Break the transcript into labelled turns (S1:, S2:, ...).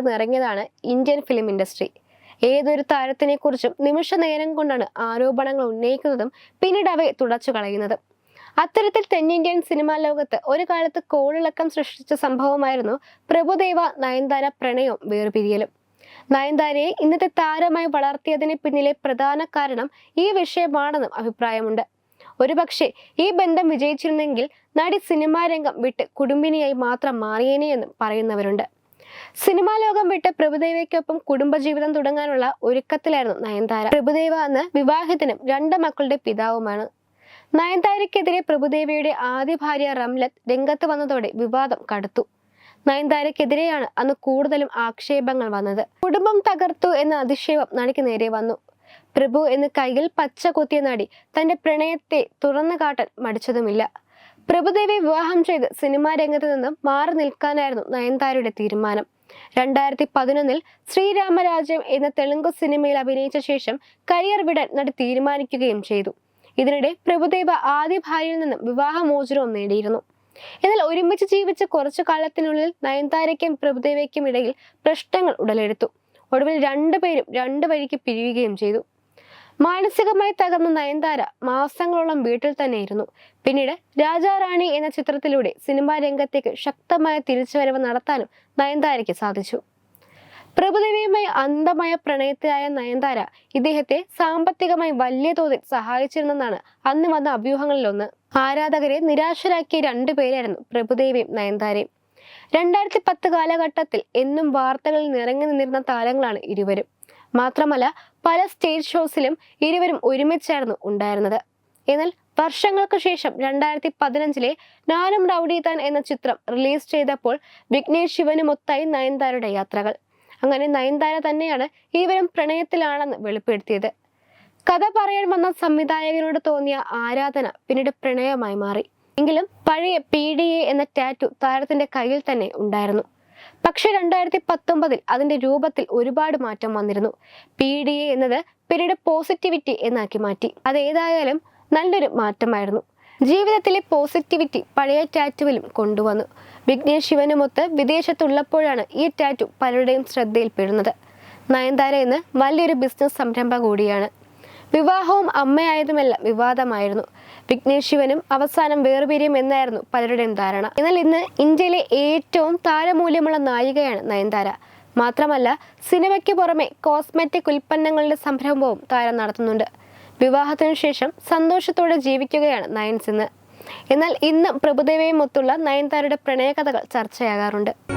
S1: നിറഞ്ഞതാണ് Indian film industry ഏതൊരു താരത്തിനെക്കുറിച്ചും നിമിഷ നേരം കൊണ്ടാണ് ആരോപണങ്ങൾ ഉന്നയിക്കുന്നതും പിന്നീട് അവയെ തുടച്ചു കളയുന്നതും. അത്തരത്തിൽ തെന്നിന്ത്യൻ സിനിമാ ലോകത്ത് ഒരു കാലത്ത് കോളിളക്കം സൃഷ്ടിച്ച സംഭവമായിരുന്നു പ്രഭുദേവ നയൻതാര പ്രണയവും വേർപിരിയലും. നയൻതാരയെ ഇന്നത്തെ താരമായി വളർത്തിയതിന് പിന്നിലെ പ്രധാന കാരണം ഈ വിഷയമാണെന്നും അഭിപ്രായമുണ്ട്. ഒരുപക്ഷെ ഈ ബന്ധം വിജയിച്ചിരുന്നെങ്കിൽ നടി സിനിമാ രംഗം വിട്ട് കുടുംബിനിയായി മാത്രം മാറിയേനെയെന്നും പറയുന്നവരുണ്ട്. സിനിമാ ലോകം വിട്ട് പ്രഭുദേവയ്ക്കൊപ്പം കുടുംബജീവിതം തുടങ്ങാനുള്ള ഒരുക്കത്തിലായിരുന്നു നയൻതാര. പ്രഭുദേവ എന്ന വിവാഹത്തിനും രണ്ട് മക്കളുടെ പിതാവുമാണ്. നയൻതാരയ്ക്കെതിരെ പ്രഭുദേവയുടെ ആദ്യ ഭാര്യ റംലത്ത് രംഗത്ത് വന്നതോടെ വിവാദം കടുത്തു. നയൻതാരയ്ക്കെതിരെയാണ് അന്ന് കൂടുതലും ആക്ഷേപങ്ങൾ വന്നത്. കുടുംബം തകർത്തു എന്ന അതിശയം നടിക്ക് നേരെ വന്നു. പ്രഭു എന്ന് കയ്യിൽ പച്ച കുത്തിയ നടി തന്റെ പ്രണയത്തെ തുറന്നു കാട്ടാൻ മടിച്ചതുമില്ല. പ്രഭുദേവെ വിവാഹം ചെയ്ത് സിനിമാ രംഗത്ത് നിന്നും മാറി നിൽക്കാനായിരുന്നു നയൻതാരയുടെ തീരുമാനം. രണ്ടായിരത്തി പതിനൊന്നിൽ ശ്രീരാമരാജ്യം എന്ന തെലുങ്ക് സിനിമയിൽ അഭിനയിച്ച ശേഷം കരിയർ വിടാൻ നടി തീരുമാനിക്കുകയും ചെയ്തു. ഇതിനിടെ പ്രഭുദേവ ആദ്യ ഭാര്യയിൽ നിന്നും വിവാഹമോചനവും നേടിയിരുന്നു. എന്നാൽ ഒരുമിച്ച് ജീവിച്ച കുറച്ചു കാലത്തിനുള്ളിൽ നയൻതാരയ്ക്കും പ്രഭുദേവയ്ക്കും ഇടയിൽ പ്രശ്നങ്ങൾ ഉടലെടുത്തു. ഒടുവിൽ രണ്ടുപേരും രണ്ടു വഴിക്ക് പിരിയുകയും ചെയ്തു. മാനസികമായി തകർന്ന നയൻതാര മാസങ്ങളോളം വീട്ടിൽ തന്നെയിരുന്നു. പിന്നീട് രാജാറാണി എന്ന ചിത്രത്തിലൂടെ സിനിമാ രംഗത്തേക്ക് ശക്തമായ തിരിച്ചുവരവ് നടത്താനും നയൻതാരയ്ക്ക് സാധിച്ചു. പ്രഭുദേവിയുമായി അന്ധമായ പ്രണയത്തിലായ നയൻതാര ഇദ്ദേഹത്തെ സാമ്പത്തികമായി വലിയ തോതിൽ സഹായിച്ചിരുന്നെന്നാണ് അന്ന് വന്ന അഭ്യൂഹങ്ങളിലൊന്ന്. ആരാധകരെ നിരാശരാക്കിയ രണ്ടുപേരായിരുന്നു പ്രഭുദേവിയും നയൻതാരയും. രണ്ടായിരത്തി പത്ത് കാലഘട്ടത്തിൽ എന്നും വാർത്തകളിൽ നിറങ്ങി നിന്നിരുന്ന താരങ്ങളാണ് ഇരുവരും. മാത്രമല്ല പല സ്റ്റേജ് ഷോസിലും ഇരുവരും ഒരുമിച്ചായിരുന്നു ഉണ്ടായിരുന്നത്. എന്നാൽ വർഷങ്ങൾക്ക് ശേഷം രണ്ടായിരത്തി പതിനഞ്ചിലെ നാനും റൗഡി താൻ എന്ന ചിത്രം റിലീസ് ചെയ്തപ്പോൾ വിഘ്നേഷ് ശിവനുമൊത്തായി നയൻതാരയുടെ യാത്രകൾ. അങ്ങനെ നയൻതാര തന്നെയാണ് ഇരുവരും പ്രണയത്തിലാണെന്ന് വെളിപ്പെടുത്തിയത്. കഥ പറയാൻ വന്ന സംവിധായകനോട് തോന്നിയ ആരാധന പിന്നീട് പ്രണയമായി മാറി. എങ്കിലും പഴയ പി ഡി എ എന്ന ടാറ്റു താരത്തിന്റെ കയ്യിൽ തന്നെ ഉണ്ടായിരുന്നു. പക്ഷേ രണ്ടായിരത്തി പത്തൊമ്പതിൽ അതിന്റെ രൂപത്തിൽ ഒരുപാട് മാറ്റം വന്നിരുന്നു. പി ഡി എ എന്നത് പിന്നീട് പോസിറ്റിവിറ്റി എന്നാക്കി മാറ്റി. അതേതായാലും നല്ലൊരു മാറ്റമായിരുന്നു. ജീവിതത്തിലെ പോസിറ്റിവിറ്റി പഴയ ടാറ്റുവിലും കൊണ്ടുവന്നു. വിഘ്നേഷ് ശിവനുമൊത്ത് വിദേശത്തുള്ളപ്പോഴാണ് ഈ ടാറ്റു പലരുടെയും ശ്രദ്ധയിൽപ്പെടുന്നത്. നയൻതാര എന്ന് വലിയൊരു ബിസിനസ് സംരംഭം കൂടിയാണ്. വിവാഹവും അമ്മയായതുമെല്ലാം വിവാദമായിരുന്നു. വിഘ്നേഷ് ശിവനും അവസാനം വേർപിരിയും എന്നായിരുന്നു പലരുടെയും ധാരണ. എന്നാൽ ഇന്ന് ഇന്ത്യയിലെ ഏറ്റവും താരമൂല്യമുള്ള നായികയാണ് നയൻതാര. മാത്രമല്ല സിനിമയ്ക്ക് പുറമെ കോസ്മെറ്റിക് ഉൽപ്പന്നങ്ങളുടെ സംരംഭവും താരം നടത്തുന്നുണ്ട്. വിവാഹത്തിനു ശേഷം സന്തോഷത്തോടെ ജീവിക്കുകയാണ് നയൻസ് ഇന്ന്. എന്നാൽ ഇന്ന് പ്രഭുദേവയും ഒത്തുള്ള നയൻതാരയുടെ പ്രണയകഥകൾ ചർച്ചയാകാറുണ്ട്.